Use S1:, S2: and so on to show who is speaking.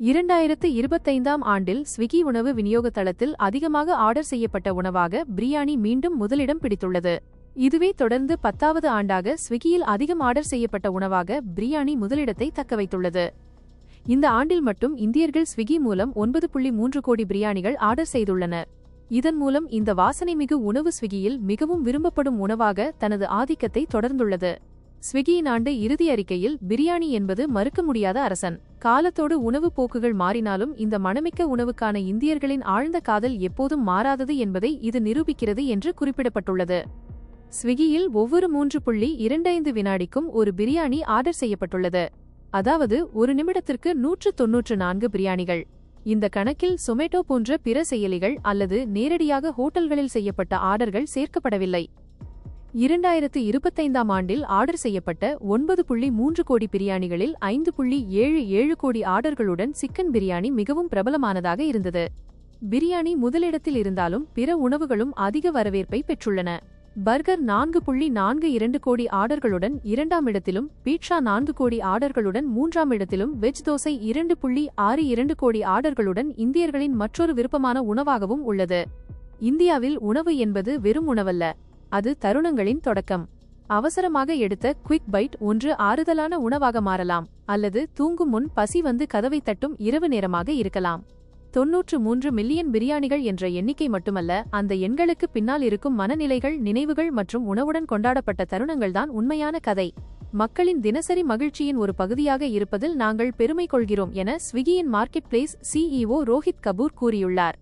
S1: இரண்டாயிரத்து இருபத்தைந்தாம் ஆண்டில் ஸ்விக்கி உணவு விநியோக தளத்தில் அதிகமாக ஆர்டர் செய்யப்பட்ட உணவாக பிரியாணி மீண்டும் முதலிடம் பிடித்துள்ளது. இதுவே தொடர்ந்து பத்தாவது ஆண்டாக ஸ்விக்கியில் அதிகம் ஆர்டர் செய்யப்பட்ட உணவாக பிரியாணி முதலிடத்தை தக்கவைத்துள்ளது. இந்த ஆண்டில் மட்டும் இந்தியர்கள் ஸ்விக்கி மூலம் ஒன்பது புள்ளி மூன்று கோடி பிரியாணிகள் ஆர்டர் செய்துள்ளனர் இதன் மூலம் இந்த வாசனைமிகு உணவு ஸ்விக்கியில் மிகவும் விரும்பப்படும் உணவாக தனது ஆதிக்கத்தை தொடர்ந்துள்ளது. ஸ்விக்கியின் ஆண்டு இறுதி அறிக்கையில் பிரியாணி என்பது மறுக்க முடியாத அரசன். காலத்தோடு உணவுப் போக்குகள் மாறினாலும் இந்த மணமிக்க உணவுக்கான இந்தியர்களின் ஆழ்ந்த காதல் எப்போதும் மாறாதது என்பதை இது நிரூபிக்கிறது என்று குறிப்பிடப்பட்டுள்ளது. ஸ்விக்கியில் ஒவ்வொரு மூன்று புள்ளி இரண்டைந்து வினாடிக்கும் ஒரு பிரியாணி ஆர்டர் செய்யப்பட்டுள்ளது. அதாவது ஒரு நிமிடத்திற்கு நூற்று தொன்னூற்று நான்கு பிரியாணிகள். இந்த கணக்கில் சொமேட்டோ போன்ற பிற செயலிகள் அல்லது நேரடியாக ஹோட்டல்களில் செய்யப்பட்ட ஆர்டர்கள் சேர்க்கப்படவில்லை. இரண்டாயிரத்து இருபத்தைந்தாம் ஆண்டில் ஆர்டர் செய்யப்பட்ட ஒன்பது புள்ளி மூன்று கோடி பிரியாணிகளில் ஐந்து புள்ளி ஏழு ஏழு கோடி ஆர்டர்களுடன் சிக்கன் பிரியாணி மிகவும் பிரபலமானதாக இருந்தது. பிரியாணி முதலிடத்தில் இருந்தாலும் பிற உணவுகளும் அதிக வரவேற்பை பெற்றுள்ளன. பர்கர் நான்கு புள்ளி நான்கு இரண்டு கோடி ஆர்டர்களுடன் இரண்டாம் இடத்திலும் பீட்சா நான்கு கோடி ஆர்டர்களுடன் மூன்றாம் இடத்திலும் வெஜ் தோசை இரண்டு புள்ளி ஆறு இரண்டு கோடி ஆர்டர்களுடன் இந்தியர்களின் மற்றொரு விருப்பமான உணவாகவும் உள்ளது. இந்தியாவில் உணவு என்பது வெறும் உணவல்ல. அது தருணங்களின் தொடக்கம். அவசரமாக எடுத்த குவிக் பைட் ஒன்று ஆறுதலான உணவாக மாறலாம் அல்லது தூங்கும் முன் பசி வந்து கதவை தட்டும் இரவு நேரமாக இருக்கலாம். தொன்னூற்று மூன்று மில்லியன் பிரியாணிகள் என்ற எண்ணிக்கை மட்டுமல்ல அந்த எண்களுக்கு பின்னால் இருக்கும் மனநிலைகள் நினைவுகள் மற்றும் உணவுடன் கொண்டாடப்பட்ட தருணங்கள்தான் உண்மையான கதை. மக்களின் தினசரி மகிழ்ச்சியின் ஒரு பகுதியாக இருப்பதில் நாங்கள் பெருமை கொள்கிறோம் என ஸ்விக்கியின் market place CEO Rohit Kapoor கூறியுள்ளார்.